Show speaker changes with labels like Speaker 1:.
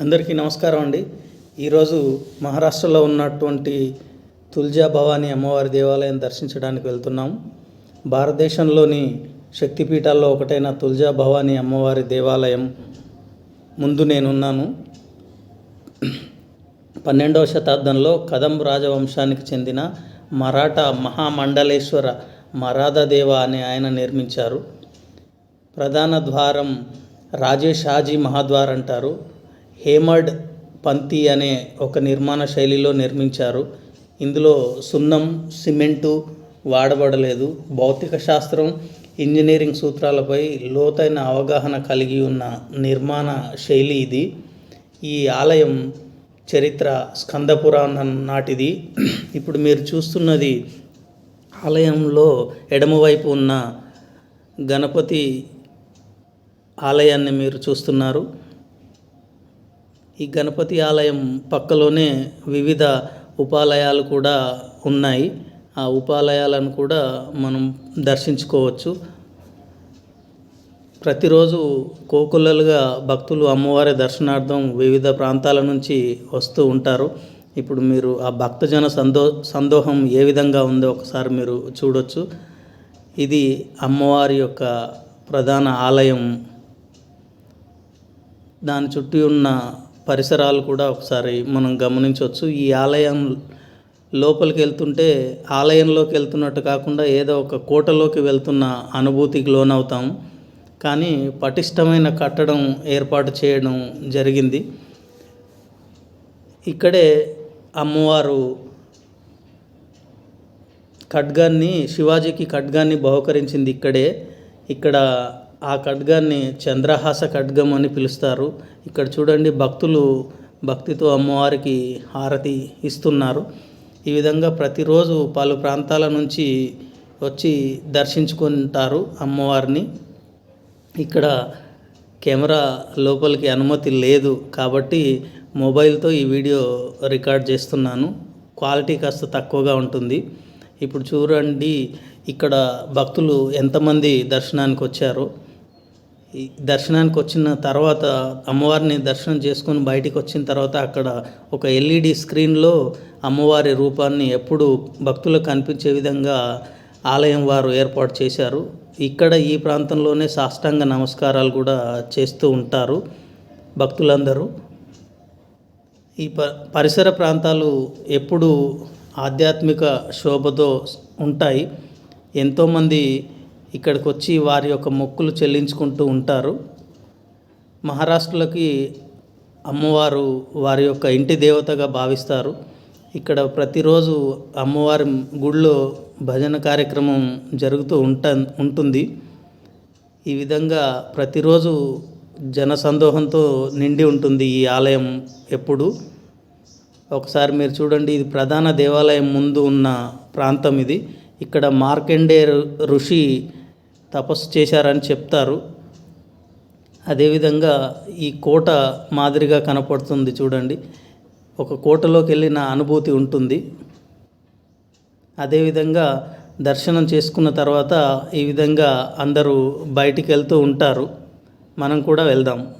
Speaker 1: అందరికీ నమస్కారం అండి. ఈరోజు మహారాష్ట్రలో ఉన్నటువంటి తుల్జా భవానీ అమ్మవారి దేవాలయం దర్శించడానికి వెళ్తున్నాం. భారతదేశంలోని శక్తిపీఠాల్లో ఒకటైన తుల్జా భవానీ అమ్మవారి దేవాలయం ముందు నేనున్నాను. పన్నెండవ శతాబ్దంలో కదంబ రాజవంశానికి చెందిన మరాఠా మహామండలేశ్వర మరాధదేవ అనే ఆయన నిర్మించారు. ప్రధాన ద్వారం రాజేషాజీ మహాద్వార్ అంటారు. హేమడ్ పంతి అనే ఒక నిర్మాణ శైలిలో నిర్మించారు. ఇందులో సున్నం సిమెంటు వాడబడలేదు. భౌతిక శాస్త్రం ఇంజనీరింగ్ సూత్రాలపై లోతైన అవగాహన కలిగి ఉన్న నిర్మాణ శైలి ఇది. ఈ ఆలయం చరిత్ర స్కందపురాణ నాటిది. ఇప్పుడు మీరు చూస్తున్నది ఆలయంలో ఎడమవైపు ఉన్న గణపతి ఆలయాన్ని మీరు చూస్తున్నారు. ఈ గణపతి ఆలయం పక్కలోనే వివిధ ఉపాలయాలు కూడా ఉన్నాయి. ఆ ఉపాలయాలను కూడా మనం దర్శించుకోవచ్చు. ప్రతిరోజు కోకొల్లలుగా భక్తులు అమ్మవారి దర్శనార్థం వివిధ ప్రాంతాల నుంచి వస్తూ ఉంటారు. ఇప్పుడు మీరు ఆ భక్తజన సందో సందోహం ఏ విధంగా ఉందో ఒకసారి మీరు చూడొచ్చు. ఇది అమ్మవారి యొక్క ప్రధాన ఆలయం. దాని చుట్టూ ఉన్న పరిసరాలు కూడా ఒకసారి మనం గమనించవచ్చు. ఈ ఆలయం లోపలికి వెళ్తుంటే ఆలయంలోకి వెళ్తున్నట్టు కాకుండా ఏదో ఒక కోటలోకి వెళ్తున్న అనుభూతికి లోనవుతాం. కానీ పటిష్టమైన కట్టడం ఏర్పాటు చేయడం జరిగింది. ఇక్కడే అమ్మవారు ఖడ్గాన్ని శివాజీకి ఖడ్గాన్ని బహుకరించింది ఇక్కడే. ఇక్కడ ఆ ఖడ్గాన్ని చంద్రహాస ఖడ్గం అని పిలుస్తారు. ఇక్కడ చూడండి భక్తులు భక్తితో అమ్మవారికి హారతి ఇస్తున్నారు. ఈ విధంగా ప్రతిరోజు పలు ప్రాంతాల నుంచి వచ్చి దర్శించుకుంటారు అమ్మవారిని. ఇక్కడ కెమెరా లోపలికి అనుమతి లేదు కాబట్టి మొబైల్తో ఈ వీడియో రికార్డ్ చేస్తున్నాను. క్వాలిటీ కాస్త తక్కువగా ఉంటుంది. ఇప్పుడు చూడండి ఇక్కడ భక్తులు ఎంతమంది దర్శనానికి వచ్చారో. ఈ దర్శనానికి వచ్చిన తర్వాత అమ్మవారిని దర్శనం చేసుకొని బయటికి వచ్చిన తర్వాత అక్కడ ఒక ఎల్ఈడి స్క్రీన్లో అమ్మవారి రూపాన్ని ఎప్పుడు భక్తులకు కనిపించే విధంగా ఆలయం వారు ఏర్పాటు చేశారు. ఇక్కడ ఈ ప్రాంతంలోనే సాష్టాంగ నమస్కారాలు కూడా చేస్తూ ఉంటారు భక్తులందరూ. ఈ ప పరిసర ప్రాంతాలు ఎప్పుడు ఆధ్యాత్మిక శోభతో ఉంటాయి. ఎంతోమంది ఇక్కడికి వచ్చి వారి యొక్క మొక్కులు చెల్లించుకుంటూ ఉంటారు. మహారాష్ట్రలకి అమ్మవారు వారి యొక్క ఇంటి దేవతగా భావిస్తారు. ఇక్కడ ప్రతిరోజు అమ్మవారి గుడిలో భజన కార్యక్రమం జరుగుతూ ఉంట ఉంటుంది. ఈ విధంగా ప్రతిరోజు జనసందోహంతో నిండి ఉంటుంది ఈ ఆలయం ఎప్పుడు. ఒకసారి మీరు చూడండి ఇది ప్రధాన దేవాలయం ముందు ఉన్న ప్రాంతం ఇది. ఇక్కడ మార్కెండే ఋషి తపస్సు చేశారని చెప్తారు. అదేవిధంగా ఈ కోట మాదిరిగా కనపడుతుంది చూడండి. ఒక కోటలోకి వెళ్ళిన అనుభూతి ఉంటుంది. అదేవిధంగా దర్శనం చేసుకున్న తర్వాత ఈ విధంగా అందరూ బయటికి వెళ్తూ ఉంటారు. మనం కూడా వెళ్దాం.